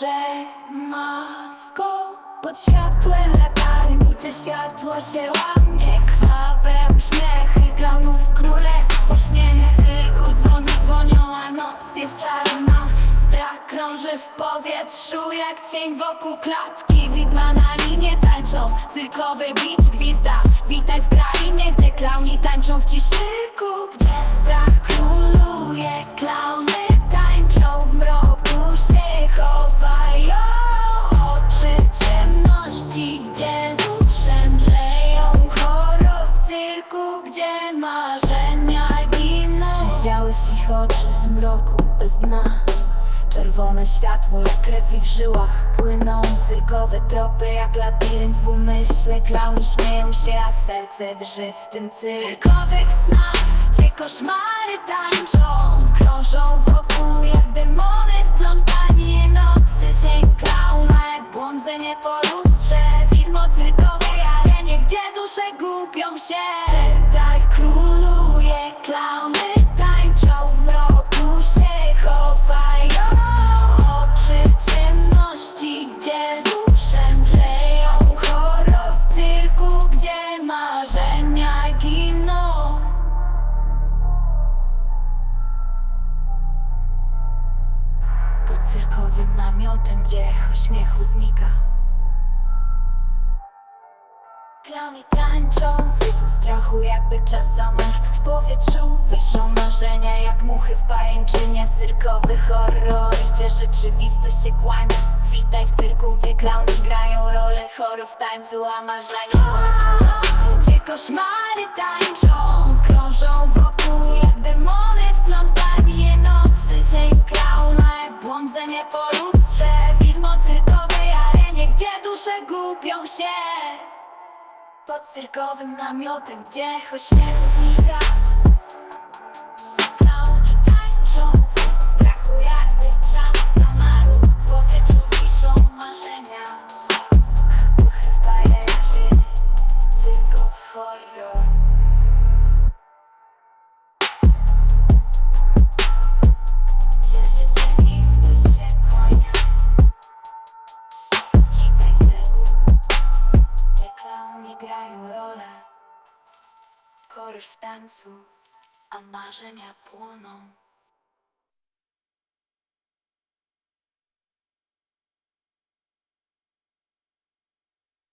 twarze maską. Pod światłem latarni, gdzie światło się łamie, krwawe uśmiechy klaunów królestwo śnienie. W cyrku dzwoni, dzwonią, a noc jest czarna. Strach krąży w powietrzu jak cień wokół klatki Widma na linie tańczą, cyrkowy bicz gwizda Witaj w krainie, gdzie klauni tańczą w ciszyrku Gdzie strach marzenia giną Czy wiałeś ich oczy w mroku bez dna? Czerwone światło jak krew w ich żyłach. Płyną cyrkowe tropy jak labirynt w umyśle. Klauni śmieją się, a serce drży w tym cyrkowych snach Gdzie koszmary tańczą Krążą wokół jak demony w plątanie nocy. Cień klauna jak błądzenie po lustrze. Widmo cyrkowej arenie, gdzie dusze gubią się namiotem, gdzie echo śmiechu znika. Klamy tańczą w strachu jakby czas zamarł. W powietrzu wiszą marzenia jak muchy w pajęczynie. Cyrkowy horror, gdzie rzeczywistość się kłania. Witaj w cyrku, gdzie klauny grają rolę chorów tańcu, a marzenia. Gdzie koszmary tańczą, krążą wokół jak demony w plątanie. Nocy się pod cyrkowym namiotem, gdzie echo śmiechu znika Chory w tańcu, a marzenia płoną